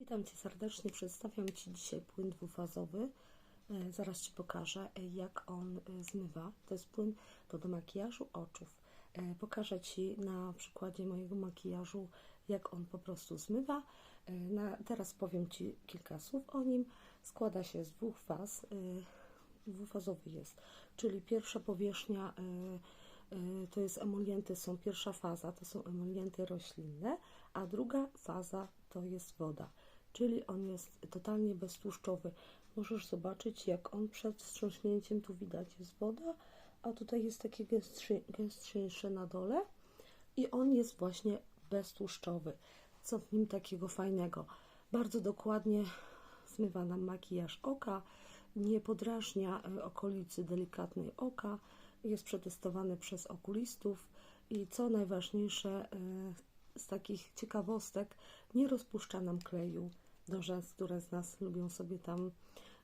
Witam Cię serdecznie. Przedstawiam Ci dzisiaj płyn dwufazowy. E, Zaraz Ci pokażę, e, jak on e, zmywa. To jest płyn do, do makijażu oczów. Pokażę Ci na przykładzie mojego makijażu, jak on po prostu zmywa. Na, teraz powiem Ci kilka słów o nim. Składa się z dwóch faz. Dwufazowy jest, czyli pierwsza powierzchnia to jest emolienty, są pierwsza faza, to są emolienty roślinne, a druga faza to jest woda, czyli on jest totalnie beztłuszczowy. Możesz zobaczyć, jak on przed wstrząśnięciem, tu widać jest woda, a tutaj jest takie gęstszy, gęstsze na dole i on jest właśnie beztłuszczowy. Co w nim takiego fajnego? Bardzo dokładnie zmywa nam makijaż oka, nie podrażnia e, okolicy delikatnej oka, jest przetestowany przez okulistów i co najważniejsze e, z takich ciekawostek, nie rozpuszcza nam kleju do rzęs, które z nas lubią sobie tam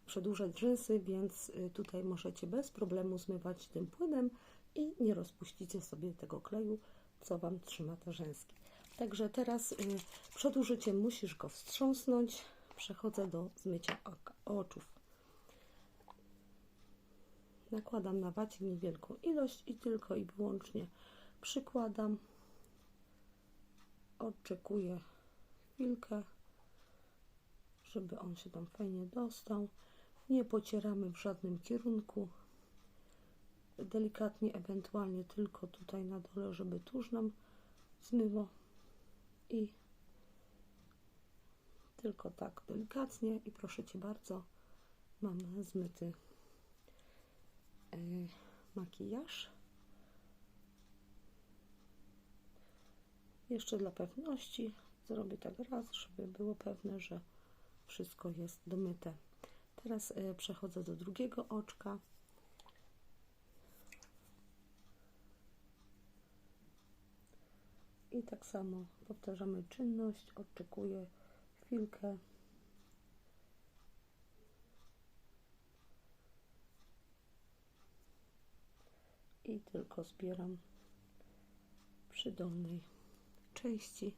przedłużać rzęsy, więc e, tutaj możecie bez problemu zmywać tym płynem i nie rozpuścicie sobie tego kleju, co Wam trzyma te rzęski. Także teraz y, przed użyciem musisz go wstrząsnąć. Przechodzę do zmycia oczów. Nakładam na wacik niewielką ilość i tylko i wyłącznie przykładam. Odczekuję chwilkę, żeby on się tam fajnie dostał. Nie pocieramy w żadnym kierunku. Delikatnie, ewentualnie tylko tutaj na dole, żeby tuż nam zmyło. I tylko tak delikatnie i proszę Cię bardzo, mam zmyty e, makijaż. Jeszcze dla pewności zrobię tak raz, żeby było pewne, że wszystko jest domyte. Teraz e, przechodzę do drugiego oczka. I tak samo powtarzamy czynność, oczekuję chwilkę. I tylko zbieram przy dolnej części.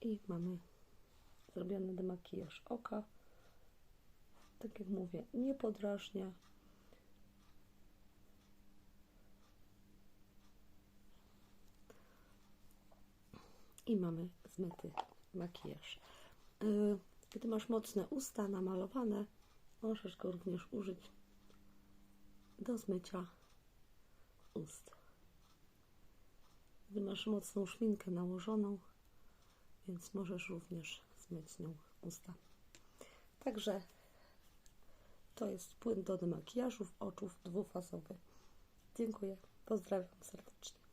I mamy zrobiony demakijaż oka. Tak jak mówię, nie podrażnia. I mamy zmyty makijaż. Y, Gdy masz mocne usta namalowane, możesz go również użyć do zmycia ust. Gdy masz mocną szminkę nałożoną, więc możesz również zmyć nią usta. Także to jest płyn do demakijażów oczów dwufazowy. Dziękuję. Pozdrawiam serdecznie.